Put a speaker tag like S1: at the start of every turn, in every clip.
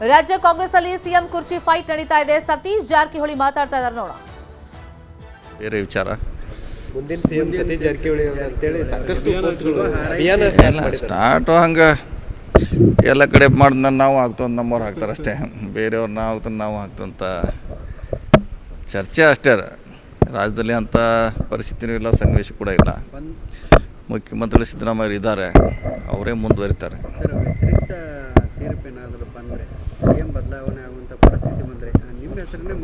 S1: ರಾಜ್ಯ ಕಾಂಗ್ರೆಸ್ ಅಲ್ಲಿ ಸಿಎಂ ಕುರ್ಚಿ ಫೈಟ್ ನಡೀತಾ ಇದೆ ಸತೀಶ್ ಜಾರಕಿಹೊಳಿ ಮಾತಾಡ್ತಾ ಇದ್ದಾರೆ ನೋಡ
S2: ಬೇರೆ ವಿಚಾರ
S3: ಮುಂದಿನ ಸಿಎಂ ಸತೀಶ್ ಜಾರಕಿಹೊಳಿ ಅಂತೇಳಿ ಸಾಕಷ್ಟು
S2: ಎಲ್ಲ ಸ್ಟಾರ್ಟ್ ಹಂಗೆ ಎಲ್ಲ ಕಡೆ ಮಾಡಿದ ನಾವು ಹಾಕ್ತಂತ ನಮ್ಮವ್ರು ಹಾಕ್ತಾರೆ ಅಷ್ಟೇ ಬೇರೆಯವ್ರು ನಾವು ಹಾಕ್ತಂತ ನಾವು ಹಾಕ್ತಂತ ಚರ್ಚೆ ಅಷ್ಟೇ ರಾಜ್ಯದಲ್ಲಿ ಅಂಥ ಪರಿಸ್ಥಿತಿನೂ ಇಲ್ಲ ಸನ್ನಿವೇಶ ಕೂಡ ಇಲ್ಲ ಮುಖ್ಯಮಂತ್ರಿ ಸಿದ್ದರಾಮಯ್ಯ ಇದ್ದಾರೆ ಅವರೇ ಮುಂದುವರಿತಾರೆ
S4: ಸರ್ ವ್ಯತಿರಿಕ್ತ ತೀರ್ಪೇನಾದರೂ ಬಂದರೆ ಸಿ ಎಂ ಬದಲಾವಣೆ ಆಗುವಂಥ ಪರಿಸ್ಥಿತಿ ಬಂದರೆ ನಿಮ್ಮ ಹೆಸರನ್ನೇ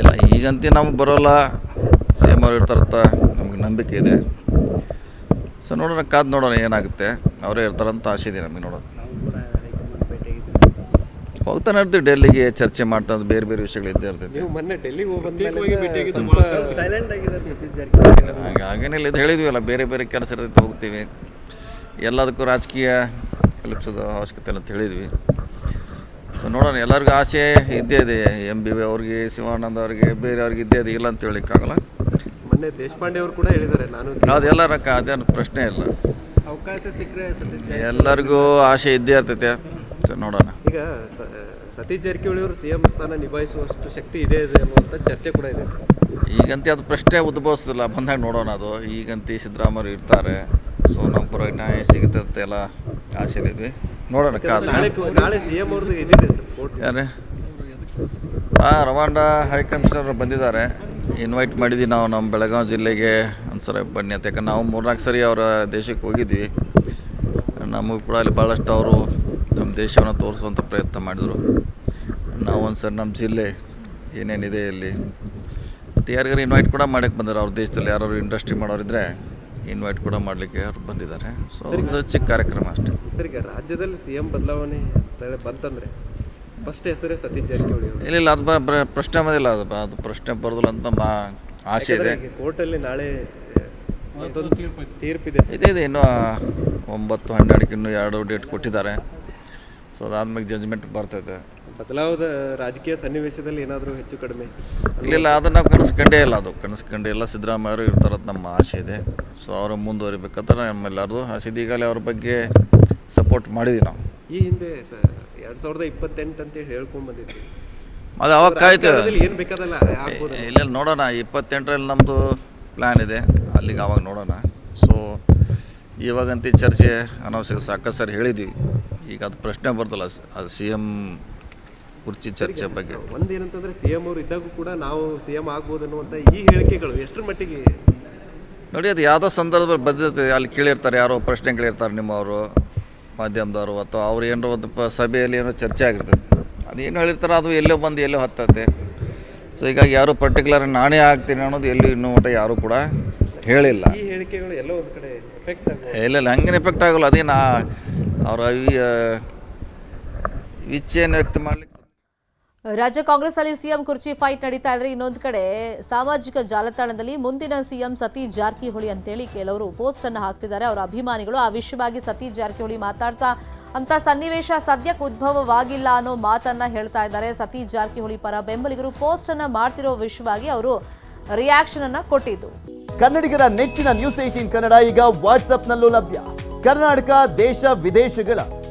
S2: ಇಲ್ಲ ಈಗಂತೂ ನಮ್ಗೆ ಬರೋಲ್ಲ. ಸಿ ಎಂ ಅವ್ರು ಇರ್ತಾರಂತ ನಮ್ಗೆ ನಂಬಿಕೆ ಇದೆ. ಸೊ ನೋಡೋಣ ಕಾದು ನೋಡೋಣ ಏನಾಗುತ್ತೆ. ಅವರೇ ಇರ್ತಾರಂತ ಆಸೆ ಇದೆ ನಮಗೆ ನೋಡೋಣ ಹೋಗ್ತಾನೆ ಇರ್ತೀವಿ ಡೆಲ್ಲಿಗೆ ಚರ್ಚೆ ಮಾಡ್ತಾ ಬೇರೆ ಬೇರೆ ವಿಷಯಗಳು ಇದ್ದೇ ಇರ್ತೈತಿ ಹಾಗೇನಿಲ್ಲ ಇದು ಹೇಳಿದ್ವಲ್ಲ ಬೇರೆ ಬೇರೆ ಕೆಲಸ ಇರ್ತೈತೆ ಹೋಗ್ತೀವಿ. ಎಲ್ಲದಕ್ಕೂ ರಾಜಕೀಯ ಕಲಿಸೋದು ಅವಶ್ಯಕತೆ ಇಲ್ಲ ಅಂತ ಹೇಳಿದ್ವಿ. ಸೊ ನೋಡೋಣ ಎಲ್ಲರಿಗೂ ಆಸೆ ಇದ್ದೇ ಇದೆ. ಎಂ ಬಿ ಅವ್ರಿಗೆ ಶಿವಾನಂದ ಅವ್ರಿಗೆ ಬೇರೆಯವ್ರಿಗೆ ಇದ್ದೇ ಇದೆ ಇಲ್ಲ ಅಂತ ಹೇಳಿಕ್ಕಾಗಲ್ಲ
S3: ಮೊನ್ನೆ ದೇಶಪಾಂಡೆ ಅವರು ಕೂಡ ಹೇಳಿದ್ದಾರೆ ನಾನು
S2: ಅದೆಲ್ಲ ರೊಕ್ಕ ಅದೇನು ಪ್ರಶ್ನೆ ಇಲ್ಲ.
S4: ಅವಕಾಶ ಸಿಕ್ಕರೆ
S2: ಎಲ್ಲರಿಗೂ ಆಸೆ ಇದ್ದೇ ಇರ್ತೈತೆ. ಸೊ ನೋಡೋಣ.
S3: ಈಗ ಸ- ಸತೀಶ್ ಜಾರಕಿಹೊಳಿ ಅವರು ಸಿಎಂ ಸ್ಥಾನ ನಿಭಾಯಿಸುವಷ್ಟು ಶಕ್ತಿ ಇದೆ ಇದೆ ಅನ್ನುವಂಥ ಚರ್ಚೆ ಕೂಡ ಇದೆ.
S2: ಈಗಂತೆ ಅದು ಪ್ರಶ್ನೆ ಉದ್ಭವಿಸೋದಿಲ್ಲ ಬಂದಾಗ ನೋಡೋಣ ಅದು. ಈಗಂತೆ ಸಿದ್ದರಾಮಯ್ಯ ಇರ್ತಾರೆ. ಸೊ ನಮ್ಮ ಪರವಾಗಿ ನ್ಯಾಯ ಸಿಗುತ್ತೆ ಅಂತ ಎಲ್ಲ ಆಶೆಲಿದ್ವಿ ನೋಡೋಣ
S3: ಕೋರ್ಟ್
S2: ಯಾರೇ? ಹಾಂ ರವಾಂಡ ಹೈ ಕಮಿಷನರ್ ಬಂದಿದ್ದಾರೆ. ಇನ್ವೈಟ್ ಮಾಡಿದ್ವಿ ನಾವು ನಮ್ಮ ಬೆಳಗಾವಿ ಜಿಲ್ಲೆಗೆ. ಒಂದ್ಸಲ ಬನ್ನಿ ಅಂತ. ಯಾಕಂದ್ರೆ ನಾವು ಮೂರ್ನಾಲ್ಕು ಸರಿ ಅವರ ದೇಶಕ್ಕೆ ಹೋಗಿದ್ವಿ. ನಮಗೆ ಕೂಡ ಅಲ್ಲಿ ಭಾಳಷ್ಟು ಅವರು ನಮ್ಮ ದೇಶವನ್ನು ತೋರಿಸುವಂಥ ಪ್ರಯತ್ನ ಮಾಡಿದರು. ನಾವು ಒಂದು ಸರಿ ನಮ್ಮ ಜಿಲ್ಲೆ ಏನೇನಿದೆ ಇಲ್ಲಿ ಮತ್ತು ಯಾರಿಗಾರು ಇನ್ವೈಟ್ ಕೂಡ ಮಾಡೋಕ್ಕೆ ಬಂದರು. ಅವ್ರ ದೇಶದಲ್ಲಿ ಯಾರು ಇಂಡಸ್ಟ್ರಿ ಮಾಡೋರಿದ್ರೆ ಇನ್ವೈಟ್ ಕೂಡ ಮಾಡಲಿಕ್ಕೆ ಅವ್ರು ಬಂದಿದ್ದಾರೆ. ಸೊ ಒಂದು ಚಿಕ್ಕ ಕಾರ್ಯಕ್ರಮ ಅಷ್ಟೇ.
S3: ಸರಿ ರಾಜ್ಯದಲ್ಲಿ ಸಿ ಎಂ ಬದಲಾವಣೆ ಅಂತ ಹೇಳಿ ಬಂತಂದ್ರೆ ಫಸ್ಟ್ ಹೆಸರೇ ಸತೀಶ್ ಜಾರಕಿಹೊಳಿ ಅವರು.
S2: ಇಲ್ಲ ಇಲ್ಲ ಅದು ಬ- ಪ್ರಶ್ನೆ ಬಂದಿಲ್ಲ ಅದು ಬ- ಅದು ಪ್ರಶ್ನೆ ಬರೋದಿಲ್ಲ ಅಂತ ನಮ್ಮ ಆಸೆ ಇದೆ.
S3: ಕೋರ್ಟಲ್ಲಿ ನಾಳೆ ಮತ್ತೊಂದು ತೀರ್ಪಿದೆ.
S2: ಇದೆ ಇದೆ ಇನ್ನೂ ಒಂಬತ್ತು ಹನ್ನೆರಡಕ್ಕೆ ಇನ್ನೂ ಎರಡು ಡೇಟ್ ಕೊಟ್ಟಿದ್ದಾರೆ. ಸೊ ಅದಾದ್ಮೇಲೆ ಜಜ್ಮೆಂಟ್ ಬರ್ತೈತೆ.
S3: ಬದಲಾವದ ರಾಜಕೀಯ ಸನ್ನಿವೇಶದಲ್ಲಿ ಏನಾದರೂ ಹೆಚ್ಚು ಕಡಿಮೆ?
S2: ಇಲ್ಲ ಇಲ್ಲ ಅದನ್ನು ನಾವು ಕನಸ್ಕಂಡೇ ಇಲ್ಲ ಅದು ಕನಸ್ಕಂಡೇ ಇಲ್ಲ. ಸಿದ್ದರಾಮಯ್ಯರು ಇರ್ತಾರದು ನಮ್ಮ ಆಸೆ ಇದೆ. ಸೊ ಅವರು ಮುಂದುವರಿಬೇಕಂತ ನಮ್ಮೆಲ್ಲರದು ಆಸೆ ಇದೆ ಈಗಲೇ ಅವ್ರ ಬಗ್ಗೆ ಸಪೋರ್ಟ್ ಮಾಡಿದ್ವಿ ನಾವು.
S3: ಈ ಹಿಂದೆ ಎರಡು ಸಾವಿರದ ಇಪ್ಪತ್ತೆಂಟು ಅಂತೇಳಿ ಹೇಳ್ಕೊಂಡು ಬಂದಿದ್ವಿ.
S2: ಅದು ಅವಾಗ ಕಾಯ್ತು
S3: ಏನು ಬೇಕಾದಲ್ಲ
S2: ಇಲ್ಲ ನೋಡೋಣ. ಇಪ್ಪತ್ತೆಂಟರಲ್ಲಿ ನಮ್ಮದು ಪ್ಲ್ಯಾನ್ ಇದೆ. ಅಲ್ಲಿಗೆ ಅವಾಗ ನೋಡೋಣ. ಸೊ ಇವಾಗಂತೂ ಚರ್ಚೆ ಅನವಶ್ಯಕ. ಸಾಕಷ್ಟು ಸರ್ ಹೇಳಿದ್ವಿ. ಈಗ ಅದು ಪ್ರಶ್ನೆ ಬರ್ತಲ್ಲ. ಸ- ಅದು ಸಿ ಎಂ ಕುರ್ಚಿ ಚರ್ಚೆ ಬಗ್ಗೆ.
S3: ಒಂದೇನಂತಂದ್ರೆ ಸಿಎಂ ಅವರು ಇದ್ದಾಗೂ ಕೂಡ ನಾವು ಸಿ ಸಿಎಂ ಆಗ್ಬೋದು ಅನ್ನುವಂಥ ಈ ಹೇಳಿಕೆಗಳು ಎಷ್ಟರ ಮಟ್ಟಿಗೆ
S2: ನೋಡಿ ಅದು ಯಾವುದೋ ಸಂದರ್ಭದಲ್ಲಿ ಬಂದಿರ್ತದೆ ಅಲ್ಲಿ ಕೇಳಿರ್ತಾರೆ ಯಾರೋ ಪ್ರಶ್ನೆ ಕೇಳಿರ್ತಾರೆ ನಿಮ್ಮವರು ಮಾಧ್ಯಮದವರು ಅಥವಾ ಅವ್ರು ಏನೋ ಒಂದು ಪ ಸಭೆಯಲ್ಲಿ ಏನೋ ಚರ್ಚೆ ಆಗಿರ್ತದೆ. ಏನು ಹೇಳಿರ್ತಾರೆ ಅದು ಎಲ್ಲೋ ಬಂದು ಎಲ್ಲೋ ಹತ್ತತ್ತೆ. ಸೊ ಹೀಗಾಗಿ ಯಾರು ಪರ್ಟಿಕ್ಯುಲರ್ ನಾನೇ ಆಗ್ತೀನಿ ಅನ್ನೋದು ಎಲ್ಲೂ ಇನ್ನೂ ಮಟ್ಟ ಯಾರೂ ಕೂಡ ಹೇಳಿಲ್ಲ.
S3: ಈ ಹೇಳಿಕೆಗಳು ಎಲ್ಲೋ ಒಂದ್ ಕಡೆ ಎಫೆಕ್ಟ್ ಆಗುವ
S2: ಇಲ್ಲ ಇಲ್ಲ ಹಂಗೇನು ಎಫೆಕ್ಟ್ ಆಗೋಲ್ಲ. ಅದೇನು ಅವ್ರ ಇಚ್ಛೆಯನ್ನು ವ್ಯಕ್ತ ಮಾಡ್ಲಿಕ್ಕೆ
S1: ರಾಜ್ಯ ಕಾಂಗ್ರೆಸ್ ಅಲ್ಲಿ ಸಿಎಂ ಕುರ್ಚಿ ಫೈಟ್ ನಡೀತಾ ಇದ್ರೆ ಇನ್ನೊಂದು ಕಡೆ ಸಾಮಾಜಿಕ ಜಾಲತಾಣದಲ್ಲಿ ಮುಂದಿನ ಸಿಎಂ ಸತೀಶ್ ಜಾರಕಿಹೊಳಿ ಅಂತೇಳಿ ಕೆಲವರು ಪೋಸ್ಟ್ ಅನ್ನು ಹಾಕ್ತಿದ್ದಾರೆ. ಅವರ ಅಭಿಮಾನಿಗಳು ಆ ವಿಷಯವಾಗಿ ಸತೀಶ್ ಜಾರಕಿಹೊಳಿ ಮಾತಾಡ್ತಾ ಅಂತ ಸನ್ನಿವೇಶ ಸದ್ಯಕ್ಕೆ ಉದ್ಭವವಾಗಿಲ್ಲ ಅನ್ನೋ ಮಾತನ್ನ ಹೇಳ್ತಾ ಇದ್ದಾರೆ. ಸತೀಶ್ ಜಾರಕಿಹೊಳಿ ಪರ ಬೆಂಬಲಿಗರು ಪೋಸ್ಟ್ ಅನ್ನ ಮಾಡ್ತಿರೋ ವಿಷಯವಾಗಿ ಅವರು ರಿಯಾಕ್ಷನ್ ಅನ್ನ ಕೊಟ್ಟಿದ್ದು.
S5: ಕನ್ನಡಿಗರ ನೆಚ್ಚಿನ ನ್ಯೂಸ್ ಏಟೀನ್ ಕನ್ನಡ ಈಗ ವಾಟ್ಸ್ಆಪ್ನಲ್ಲೂ ಲಭ್ಯ. ಕರ್ನಾಟಕ, ದೇಶ, ವಿದೇಶಗಳ